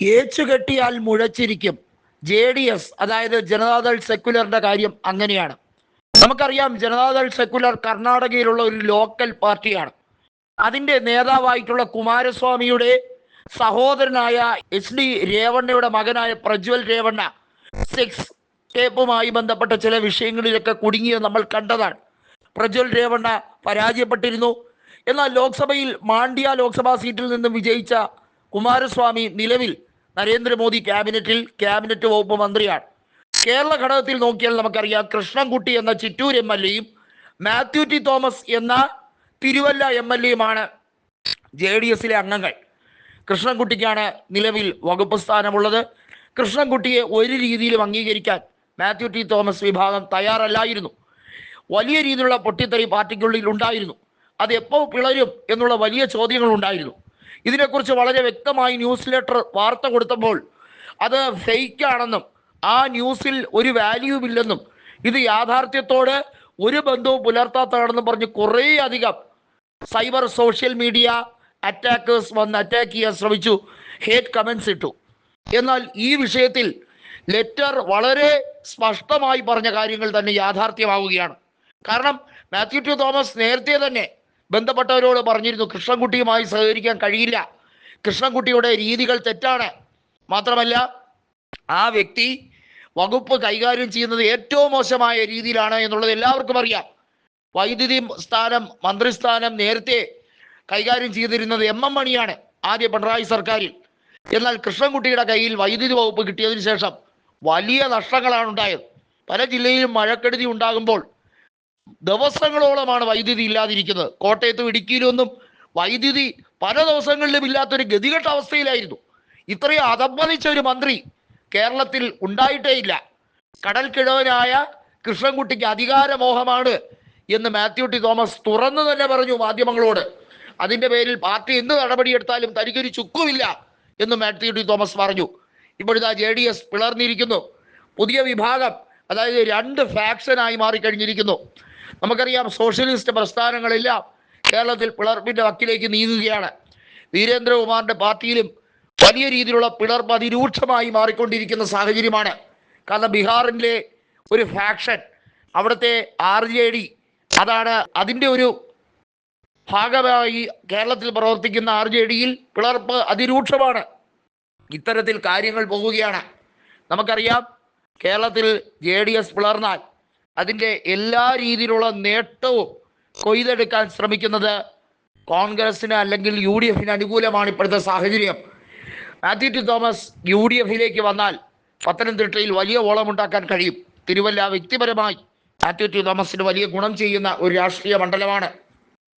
ഏച്ചുകെട്ടിയാൽ മുഴച്ചിരിക്കും. J D S അതായത് ജനതാദൾ സെക്യുലറിന്റെ കാര്യം അങ്ങനെയാണ്. നമുക്കറിയാം ജനതാദൾ സെക്യുലർ കർണാടകയിലുള്ള ഒരു ലോക്കൽ പാർട്ടിയാണ്. അതിന്റെ നേതാവായിട്ടുള്ള കുമാരസ്വാമിയുടെ സഹോദരനായ എച്ച് ഡി രേവണ്ണയുടെ മകനായ പ്രജ്വൽ രേവണ്ണ സെക്സ് ടേപ്പുമായി ബന്ധപ്പെട്ട ചില വിഷയങ്ങളിലൊക്കെ കുടുങ്ങിയത് നമ്മൾ കണ്ടതാണ്. പ്രജ്വൽ രേവണ്ണ പരാജയപ്പെട്ടിരുന്നു. എന്നാൽ ലോക്സഭയിൽ മാണ്ഡ്യ ലോക്സഭാ സീറ്റിൽ നിന്നും വിജയിച്ച കുമാരസ്വാമി നിലവിൽ നരേന്ദ്രമോദി ക്യാബിനറ്റിൽ ക്യാബിനറ്റ് വകുപ്പ് മന്ത്രിയാണ്. കേരള ഘടകത്തിൽ നോക്കിയാൽ നമുക്കറിയാം കൃഷ്ണൻകുട്ടി എന്ന ചിറ്റൂർ എം എൽ എയും മാത്യു ടി തോമസ് എന്ന തിരുവല്ല എം എൽ എയുമാണ് ജെ ഡി എസിലെ അംഗങ്ങൾ. കൃഷ്ണൻകുട്ടിക്കാണ് നിലവിൽ വകുപ്പ് സ്ഥാനമുള്ളത്. കൃഷ്ണൻകുട്ടിയെ ഒരു രീതിയിലും അംഗീകരിക്കാൻ മാത്യു ടി തോമസ് വിഭാഗം തയ്യാറല്ലായിരുന്നു. വലിയ രീതിയിലുള്ള പൊട്ടിത്തെറി പാർട്ടിക്കുള്ളിൽ ഉണ്ടായിരുന്നു. അത് എപ്പോൾ പിളരും എന്നുള്ള വലിയ ചോദ്യങ്ങൾ ഉണ്ടായിരുന്നു ഇതിനെക്കുറിച്ച് വളരെ വ്യക്തമായി ന്യൂസ് ലെറ്റർ വാർത്ത കൊടുത്തപ്പോൾ അത് ഫേക്കാണെന്നും ആ ന്യൂസിൽ ഒരു വാല്യൂ ഇല്ലെന്നും ഇത് യാഥാർത്ഥ്യത്തോട് ഒരു ബന്ധവും പുലർത്താത്തതാണെന്നും പറഞ്ഞ് കുറേ അധികം സൈബർ സോഷ്യൽ മീഡിയ അറ്റാക്കേഴ്സ് വന്ന് അറ്റാക്ക് ചെയ്യാൻ ശ്രമിച്ചു ഹേറ്റ് കമൻസ് ഇട്ടു. എന്നാൽ ഈ വിഷയത്തിൽ ലെറ്റർ വളരെ സ്പഷ്ടമായി പറഞ്ഞ കാര്യങ്ങൾ തന്നെ യാഥാർത്ഥ്യമാവുകയാണ്. കാരണം മാത്യു ടു തോമസ് നേരത്തെ തന്നെ ബന്ധപ്പെട്ടവരോട് പറഞ്ഞിരുന്നു കൃഷ്ണൻകുട്ടിയുമായി സഹകരിക്കാൻ കഴിയില്ല. കൃഷ്ണൻകുട്ടിയുടെ രീതികൾ തെറ്റാണ്. മാത്രമല്ല ആ വ്യക്തി വകുപ്പ് കൈകാര്യം ചെയ്യുന്നത് ഏറ്റവും മോശമായ രീതിയിലാണ് എന്നുള്ളത് എല്ലാവർക്കും അറിയാം. വൈദ്യുതി സ്ഥാനം മന്ത്രിസ്ഥാനം നേരത്തെ കൈകാര്യം ചെയ്തിരുന്നത് എം എം മണിയാണ് ആദ്യ പിണറായി സർക്കാരിൽ. എന്നാൽ കൃഷ്ണൻകുട്ടിയുടെ കയ്യിൽ വൈദ്യുതി വകുപ്പ് കിട്ടിയതിനു ശേഷം വലിയ നഷ്ടങ്ങളാണ് ഉണ്ടായത് പല ജില്ലയിലും മഴക്കെടുതി ഉണ്ടാകുമ്പോൾ ദിവസങ്ങളോളമാണ് വൈദ്യുതി ഇല്ലാതിരിക്കുന്നത്. കോട്ടയത്തും ഇടുക്കിയിലും ഒന്നും വൈദ്യുതി പല ദിവസങ്ങളിലും ഇല്ലാത്തൊരു ഗതികെട്ട അവസ്ഥയിലായിരുന്നു. ഇത്രയും അതപ്പതിച്ച ഒരു മന്ത്രി കേരളത്തിൽ ഉണ്ടായിട്ടേ ഇല്ല കടൽ കിഴവനായ കൃഷ്ണൻകുട്ടിക്ക് അധികാരമോഹമാണ് എന്ന് മാത്യു ടി തോമസ് തുറന്നു തന്നെ പറഞ്ഞു മാധ്യമങ്ങളോട്. അതിന്റെ പേരിൽ പാർട്ടി എന്ത് നടപടിയെടുത്താലും തനിക്കൊരു ചുക്കുമില്ല എന്ന് മാത്യു ടി തോമസ് പറഞ്ഞു. ഇപ്പോഴിതാ ജെ ഡി എസ് പിളർന്നിരിക്കുന്നു. പുതിയ വിഭാഗം അതായത് രണ്ട് ഫാക്ഷനായി മാറിക്കഴിഞ്ഞിരിക്കുന്നു. നമുക്കറിയാം സോഷ്യലിസ്റ്റ് പ്രസ്ഥാനങ്ങളെല്ലാം. കേരളത്തിൽ പിളർപ്പിന്റെ വക്കിലേക്ക് നീങ്ങുകയാണ്. വീരേന്ദ്രകുമാറിന്റെ പാർട്ടിയിലും വലിയ രീതിയിലുള്ള പിളർപ്പ് അതിരൂക്ഷമായി മാറിക്കൊണ്ടിരിക്കുന്ന സാഹചര്യമാണ്. കാരണം ബീഹാറിലെ ഒരു ഫാക്ഷൻ അവിടുത്തെ ആർ ജെ ഡി അതാണ് അതിന്റെ ഒരു ഭാഗമായി കേരളത്തിൽ പ്രവർത്തിക്കുന്ന ആർ ജെ ഡിയിൽ പിളർപ്പ് അതിരൂക്ഷമാണ്. ഇത്തരത്തിൽ കാര്യങ്ങൾ പോവുകയാണ് നമുക്കറിയാം കേരളത്തിൽ ജെ ഡി എസ് പിളർന്നാൽ അതിന്റെ എല്ലാ രീതിയിലുള്ള നേട്ടവും കൊയ്തെടുക്കാൻ ശ്രമിക്കുന്നത് കോൺഗ്രസിന് അല്ലെങ്കിൽ യു ഡി എഫിന് അനുകൂലമാണ് ഇപ്പോഴത്തെ സാഹചര്യം. Mathew T Thomas U D എഫിലേക്ക് വന്നാൽ പത്തനംതിട്ടയിൽ വലിയ ഓളമുണ്ടാക്കാൻ കഴിയും. തിരുവല്ല വ്യക്തിപരമായി മാത്യു ടി തോമസിന് വലിയ ഗുണം ചെയ്യുന്ന ഒരു രാഷ്ട്രീയ മണ്ഡലമാണ്.